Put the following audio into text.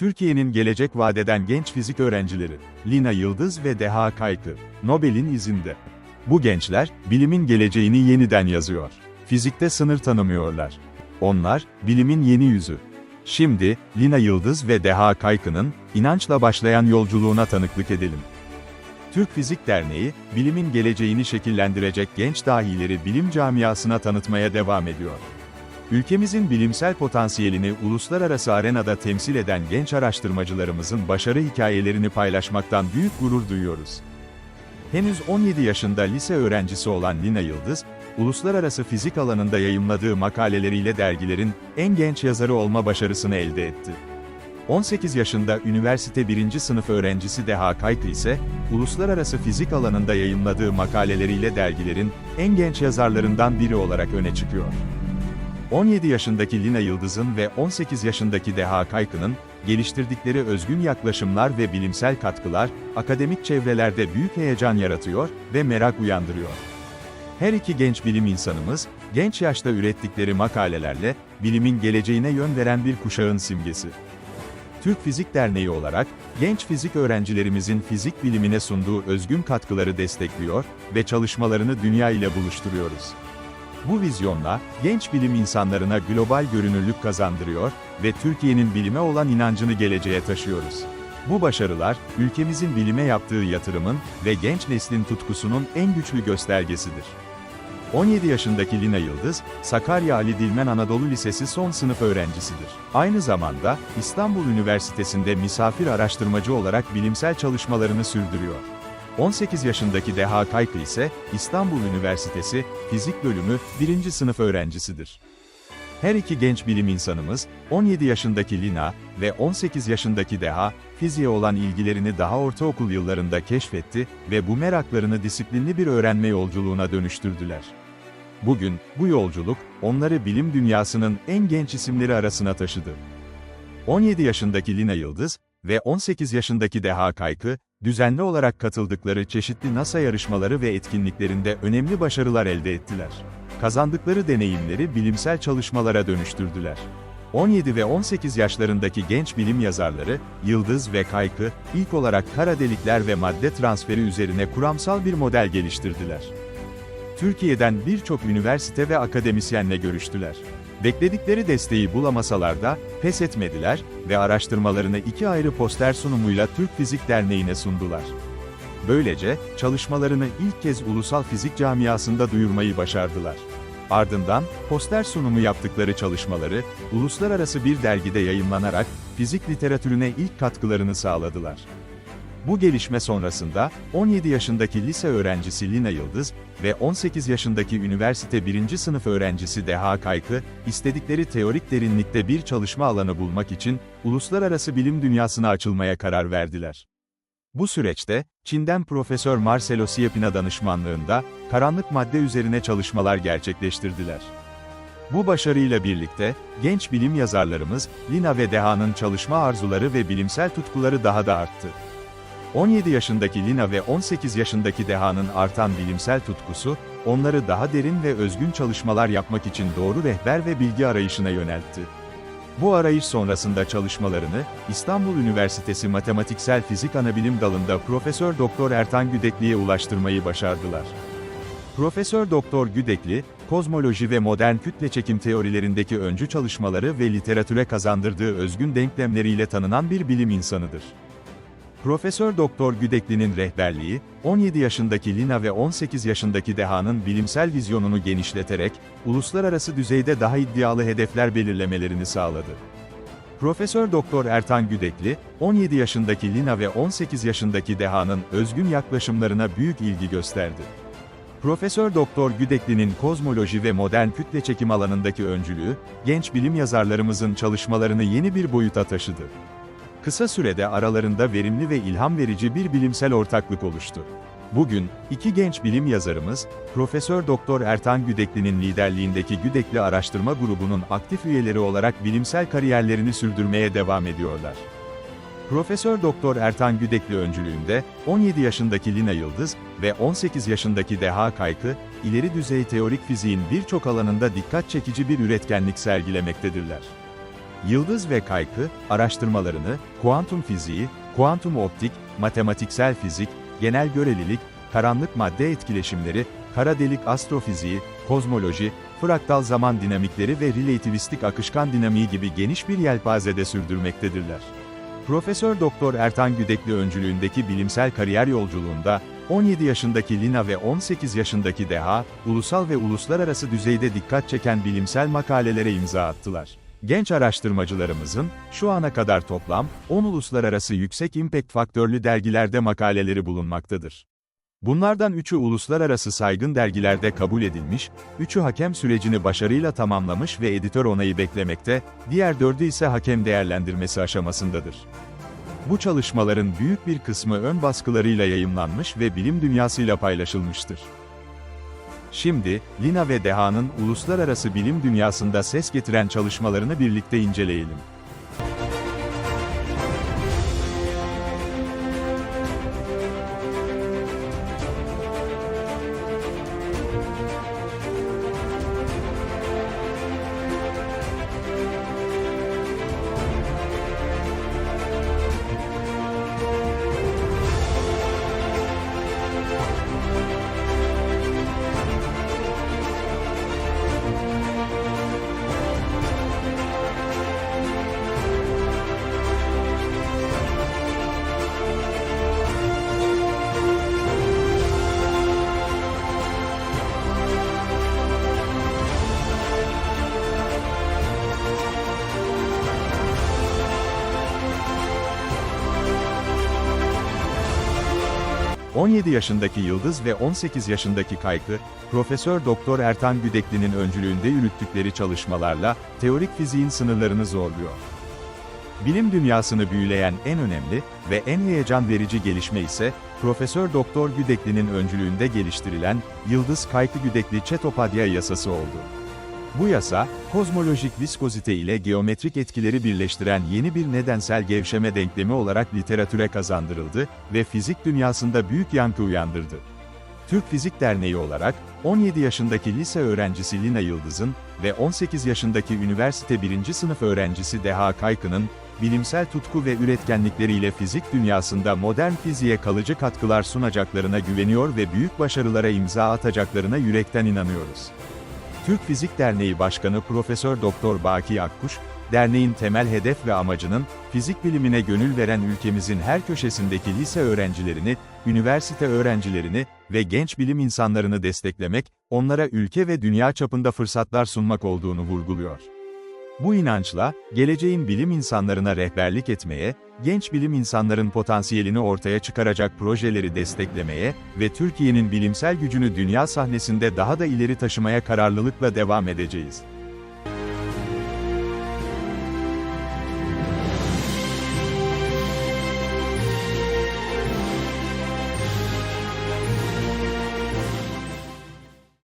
Türkiye'nin gelecek vadeden genç fizik öğrencileri, Lina Yıldız ve Deha Kaykı, Nobel'in izinde. Bu gençler, bilimin geleceğini yeniden yazıyor. Fizikte sınır tanımıyorlar. Onlar, bilimin yeni yüzü. Şimdi, Lina Yıldız ve Deha Kaykı'nın, inançla başlayan yolculuğuna tanıklık edelim. Türk Fizik Derneği, bilimin geleceğini şekillendirecek genç dahileri bilim camiasına tanıtmaya devam ediyor. Ülkemizin bilimsel potansiyelini uluslararası arenada temsil eden genç araştırmacılarımızın başarı hikayelerini paylaşmaktan büyük gurur duyuyoruz. Henüz 17 yaşında lise öğrencisi olan Lina Yıldız, uluslararası fizik alanında yayımladığı makaleleriyle dergilerin en genç yazarı olma başarısını elde etti. 18 yaşında üniversite 1. sınıf öğrencisi Deha Kaykı ise, uluslararası fizik alanında yayımladığı makaleleriyle dergilerin en genç yazarlarından biri olarak öne çıkıyor. 17 yaşındaki Lina Yıldız'ın ve 18 yaşındaki Deha Kaykı'nın, geliştirdikleri özgün yaklaşımlar ve bilimsel katkılar, akademik çevrelerde büyük heyecan yaratıyor ve merak uyandırıyor. Her iki genç bilim insanımız, genç yaşta ürettikleri makalelerle, bilimin geleceğine yön veren bir kuşağın simgesi. Türk Fizik Derneği olarak, genç fizik öğrencilerimizin fizik bilimine sunduğu özgün katkıları destekliyor ve çalışmalarını dünya ile buluşturuyoruz. Bu vizyonla, genç bilim insanlarına global görünürlük kazandırıyor ve Türkiye'nin bilime olan inancını geleceğe taşıyoruz. Bu başarılar, ülkemizin bilime yaptığı yatırımın ve genç neslin tutkusunun en güçlü göstergesidir. 17 yaşındaki Lina Yıldız, Sakarya Ali Dilmen Anadolu Lisesi son sınıf öğrencisidir. Aynı zamanda, İstanbul Üniversitesi'nde misafir araştırmacı olarak bilimsel çalışmalarını sürdürüyor. 18 yaşındaki Deha Kaykı ise, İstanbul Üniversitesi, Fizik Bölümü 1. sınıf öğrencisidir. Her iki genç bilim insanımız, 17 yaşındaki Lina ve 18 yaşındaki Deha, fiziğe olan ilgilerini daha ortaokul yıllarında keşfetti ve bu meraklarını disiplinli bir öğrenme yolculuğuna dönüştürdüler. Bugün, bu yolculuk, onları bilim dünyasının en genç isimleri arasına taşıdı. 17 yaşındaki Lina Yıldız ve 18 yaşındaki Deha Kaykı, düzenli olarak katıldıkları çeşitli NASA yarışmaları ve etkinliklerinde önemli başarılar elde ettiler. Kazandıkları deneyimleri bilimsel çalışmalara dönüştürdüler. 17 ve 18 yaşlarındaki genç bilim yazarları, Yıldız ve Kaykı, ilk olarak kara delikler ve madde transferi üzerine kuramsal bir model geliştirdiler. Türkiye'den birçok üniversite ve akademisyenle görüştüler. Bekledikleri desteği bulamasalar da pes etmediler ve araştırmalarını iki ayrı poster sunumuyla Türk Fizik Derneği'ne sundular. Böylece, çalışmalarını ilk kez ulusal fizik camiasında duyurmayı başardılar. Ardından, poster sunumu yaptıkları çalışmaları, uluslararası bir dergide yayımlanarak, fizik literatürüne ilk katkılarını sağladılar. Bu gelişme sonrasında, 17 yaşındaki lise öğrencisi Lina Yıldız ve 18 yaşındaki üniversite 1. sınıf öğrencisi Deha Kaykı, istedikleri teorik derinlikte bir çalışma alanı bulmak için, uluslararası bilim dünyasına açılmaya karar verdiler. Bu süreçte, Çin'den Profesör Marcelo Siapina danışmanlığında, karanlık madde üzerine çalışmalar gerçekleştirdiler. Bu başarıyla birlikte, genç bilim yazarlarımız, Lina ve Deha'nın çalışma arzuları ve bilimsel tutkuları daha da arttı. 17 yaşındaki Lina ve 18 yaşındaki Deha'nın artan bilimsel tutkusu, onları daha derin ve özgün çalışmalar yapmak için doğru rehber ve bilgi arayışına yöneltti. Bu arayış sonrasında çalışmalarını, İstanbul Üniversitesi Matematiksel Fizik Anabilim Dalı'nda Profesör Doktor Ertan Güdekli'ye ulaştırmayı başardılar. Profesör Doktor Güdekli, kozmoloji ve modern kütle çekim teorilerindeki öncü çalışmaları ve literatüre kazandırdığı özgün denklemleriyle tanınan bir bilim insanıdır. Profesör Doktor Güdekli'nin rehberliği, 17 yaşındaki Lina ve 18 yaşındaki Deha'nın bilimsel vizyonunu genişleterek, uluslararası düzeyde daha iddialı hedefler belirlemelerini sağladı. Profesör Doktor Ertan Güdekli, 17 yaşındaki Lina ve 18 yaşındaki Deha'nın özgün yaklaşımlarına büyük ilgi gösterdi. Profesör Doktor Güdekli'nin kozmoloji ve modern kütle çekim alanındaki öncülüğü, genç bilim yazarlarımızın çalışmalarını yeni bir boyuta taşıdı. Kısa sürede aralarında verimli ve ilham verici bir bilimsel ortaklık oluştu. Bugün, iki genç bilim yazarımız, Profesör Doktor Ertan Güdekli'nin liderliğindeki Güdekli Araştırma Grubu'nun aktif üyeleri olarak bilimsel kariyerlerini sürdürmeye devam ediyorlar. Profesör Doktor Ertan Güdekli öncülüğünde 17 yaşındaki Lina Yıldız ve 18 yaşındaki Deha Kaykı, ileri düzey teorik fiziğin birçok alanında dikkat çekici bir üretkenlik sergilemektedirler. Yıldız ve kaykı, araştırmalarını, kuantum fiziği, kuantum optik, matematiksel fizik, genel görelilik, karanlık madde etkileşimleri, kara delik astrofiziği, kozmoloji, fraktal zaman dinamikleri ve relativistik akışkan dinamiği gibi geniş bir yelpazede sürdürmektedirler. Profesör Doktor Ertan Güdekli öncülüğündeki bilimsel kariyer yolculuğunda, 17 yaşındaki Lina ve 18 yaşındaki Deha, ulusal ve uluslararası düzeyde dikkat çeken bilimsel makalelere imza attılar. Genç araştırmacılarımızın, şu ana kadar toplam, 10 uluslararası yüksek impact faktörlü dergilerde makaleleri bulunmaktadır. Bunlardan üçü uluslararası saygın dergilerde kabul edilmiş, üçü hakem sürecini başarıyla tamamlamış ve editör onayı beklemekte, diğer dördü ise hakem değerlendirmesi aşamasındadır. Bu çalışmaların büyük bir kısmı ön baskılarıyla yayımlanmış ve bilim dünyasıyla paylaşılmıştır. Şimdi, Lina ve Deha'nın uluslararası bilim dünyasında ses getiren çalışmalarını birlikte inceleyelim. — 17 yaşındaki Yıldız ve 18 yaşındaki Kaykı, Profesör Doktor Ertan Güdekli'nin öncülüğünde yürüttükleri çalışmalarla teorik fiziğin sınırlarını zorluyor. Bilim dünyasını büyüleyen en önemli ve en heyecan verici gelişme ise Profesör Doktor Güdekli'nin öncülüğünde geliştirilen Yıldız Kaykı Güdekli Çetopadya yasası oldu. Bu yasa, kozmolojik viskozite ile geometrik etkileri birleştiren yeni bir nedensel gevşeme denklemi olarak literatüre kazandırıldı ve fizik dünyasında büyük yankı uyandırdı. Türk Fizik Derneği olarak, 17 yaşındaki lise öğrencisi Lina Yıldız'ın ve 18 yaşındaki üniversite 1. sınıf öğrencisi Deha Kaykı'nın, bilimsel tutku ve üretkenlikleriyle fizik dünyasında modern fiziğe kalıcı katkılar sunacaklarına güveniyor ve büyük başarılara imza atacaklarına yürekten inanıyoruz. Türk Fizik Derneği Başkanı Profesör Doktor Baki Akkuş, derneğin temel hedef ve amacının fizik bilimine gönül veren ülkemizin her köşesindeki lise öğrencilerini, üniversite öğrencilerini ve genç bilim insanlarını desteklemek, onlara ülke ve dünya çapında fırsatlar sunmak olduğunu vurguluyor. Bu inançla, geleceğin bilim insanlarına rehberlik etmeye, genç bilim insanların potansiyelini ortaya çıkaracak projeleri desteklemeye ve Türkiye'nin bilimsel gücünü dünya sahnesinde daha da ileri taşımaya kararlılıkla devam edeceğiz.